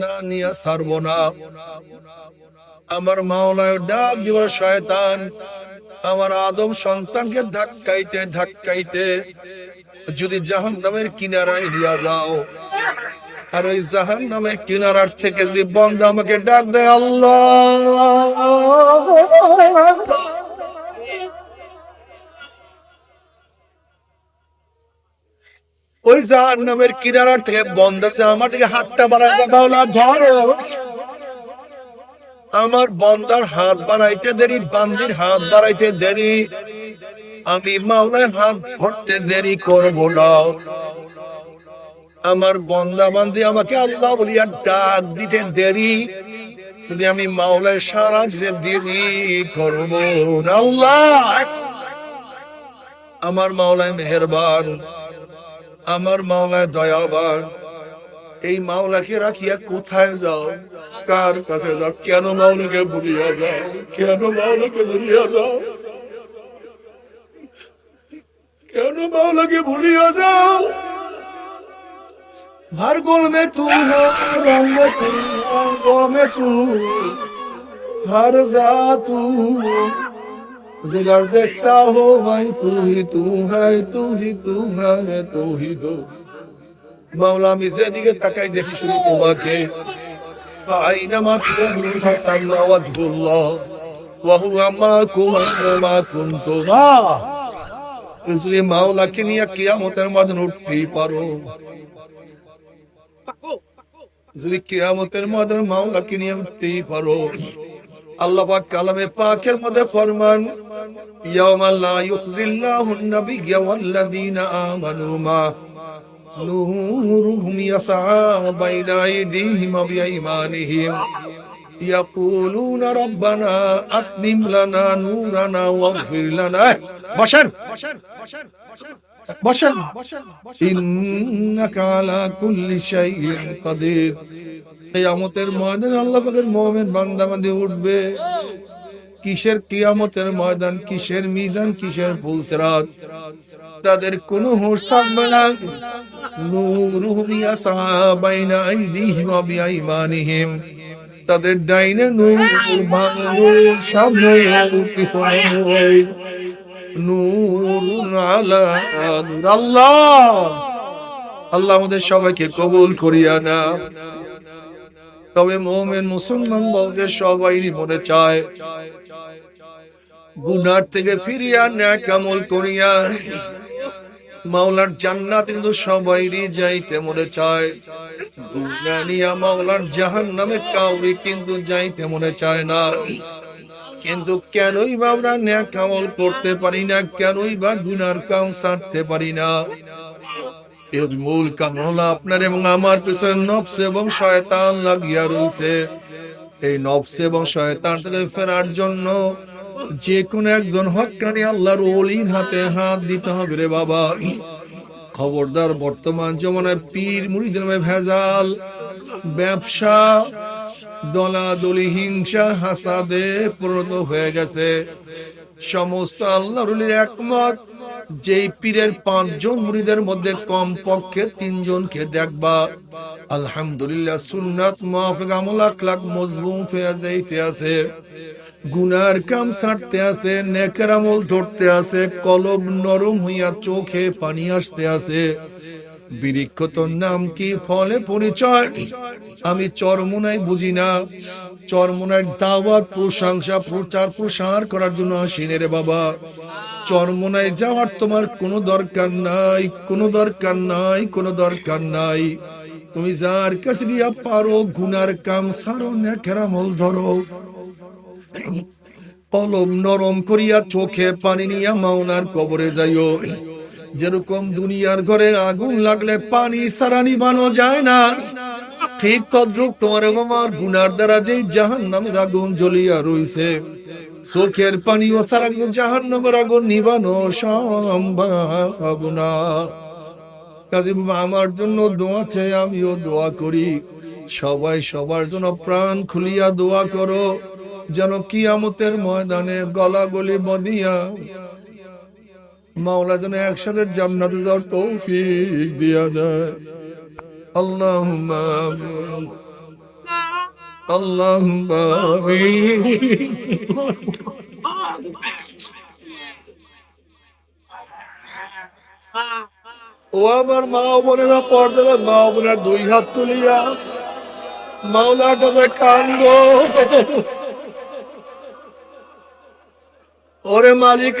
না, নিয়ে ছাড়বো না। আমার মাওলায় ডাক দিবার শয়তান, আমার আদম সন্তানকে ধাক্কাইতে ধাক্কাইতে যদি জাহান নামের কিনারায় নিয়ে যাও, আর ওই জাহান নামের কিনারার থেকে যদি বন্ধ আমাকে ডাক দেয় আল্লাহ। ওই জাহান নামের কিনারার থেকে বন্ধ আছে, আমার দিকে হাতটা বাড়াইতে বাউলা ধরো। আমার বন্দার হাত বাড়াইতে দেরি, বান্দির হাত বাড়াইতে দেরি। আমি মাওলায় হাত ধরতে দেরি করব না। আমার বন্দা বান্দি আমাকে আল্লাহ বলিয়া ডাক দিতে দেরি। যদি আমি মাওলায় সারা দিতে দেরি করব না। আল্লাহ। আমার মাওলায় মেহেরবান। আমার মাওলায় দয়াবার এই মাওলাকে রাখিয়া কোথায় যাও? কার কাছে যাও? কেন মাওলাকে ভুলিয়া যাও? কেন মাওলাকে ভুলিয়া যাও? কেন মাওলাকে ভুলিয়া যাও? ভার্গল মে তুম রঙ্গ তুম রঙ্গ মে তুম হর যা তুম जिगर देखता हो भाई तू ही तू है तू ही तू है तू ही तू মাওলা আমি যেদিকে তাকাই দেখি শুধু তোমাকে فأينما تولوا فثم وجه الله وهو معكم أينما كنتم যদি মাওলাকে নিয়ে কিয়ামতের মাঝে উঠতেই পারো যদি কিয়ামতের মাঝে মাওলাকে নিয়ে উঠতেই পারো আল্লাহ পাক কালামে পাকের মধ্যে ফরমান ইয়াওমা লা ইউখজিল্লাহুন নাবিয়্যা ওয়াল্লাযীনা আমানু মা نورهم يسعى بين أيديهم وبأيمانهم يقولون ربنا أتمم لنا نورنا واغفر لنا بشر بشر إنك على كل شيء قدير কিয়ামতের ময়দানে আল্লাহ পাকের মুমিন বান্দা বান্দী উঠবে। কিসের কিয়ামতের ময়দান, কিসের মিজান, কিসের ফুলসরাত তাদের কোনো হোশ থাকবে না। নূরুহুম ইয়াসা বাইনা আইদিহিম বিআইমানিহিম। তাদের ডাইনে নূর সামনে পিছনে নূর। আলা নূর আল্লাহ আল্লাহ আমাদের সবাইকে কবুল করিয়া না তবে মোমেন মুসলমান বলতে সবাই মনে চায়, গুনার থেকে ফিরিয়া ন্যাক আমল করিয়া মাওলার জান্নাত কিন্তু সবাইরই যাইতে মনে চায়। গুনা নিয়া মাওলার জাহান নামে কাউরি কিন্তু যাইতে মনে চায় না। কিন্তু কেনই বা আমরা ন্যাক আমল করতে পারি না, কেনই বা গুনার কাম ছাড়তে পারি না। এর মূল কারণ হলো আপনার এবং আমার পিছনে নফস এবং শয়তান লাগিয়া রয়েছে এই নফস এবং শয়তান থেকে ফেরার জন্য যে কোন একজন হকানি আল্লাহর ওলির হাতে হাত দিতে হবে রে বাবা। খবরদার, বর্তমান জমানায় পীর মুড়িদের ভেজাল, ব্যবসা, দলাদলি, হিংসা, হাসাদে পরিণত হয়ে গেছে। সমস্ত আল্লাহর একমত। যেই পীরের পাঁচজন মুড়িদের মধ্যে কম পক্ষে তিনজনকে দেখবা। আলহামদুলিল্লাহ সুন্নাত মুআফিক আমল, আখলাক মজবুত হয়ে যাইতে আছে। গুনার কাম ছাড়তে আছে, নেকের আমল ধরতে আছে, কলব নরম হইয়া চোখে পানি আসতে আছে। বৃক্ষ নাম কি ফলে পরিচয়? আমি চরমুনাই বুঝি না। চরমুনার দাওয়াত, প্রশংসা প্রচার প্রসার করার জন্য আসিনে রে বাবা। চরমুনায় যাওয়ার তোমার কোনো দরকার নাই, কোনো দরকার নাই, কোনো দরকার নাই। তুমি যার কাছে দিয়া পারো, গুনার কাম সারো, নেকের আমল ধরো। কলম নরম করিয়া চোখে পানি নিয়া মাওনার কবরে যাইও। যেরকম দুনিয়ার ঘরে আগুন লাগলে পানি সারা নিবানো যায় না। ঠিক তদ্রুপ তোমার আমার গুনার দ্বারা যেই জাহান নামের আগুন জ্বলিয়া রইছে। চোখের পানি ও সারা জাহান নামের আগুন নিবানো সম্ভব না। কাজে আমার জন্য দোয়া চাই, আমিও দোয়া করি। সবাই সবার জন্য প্রাণ খুলিয়া দোয়া করো, যেন কিয়ামতের ময়দানে গলা গলি বদিয়া মাওলা যেন একসাথে জান্নাতে যাওয়ার তৌফিক দিয়া দেয়। আল্লাহুম্মা আল্লাহ ও আমার মা বোনেরা, পর্দার মা বোনের, দুই হাত তুলিয়া মাওলা তবে কান্দ। ওরে মালিক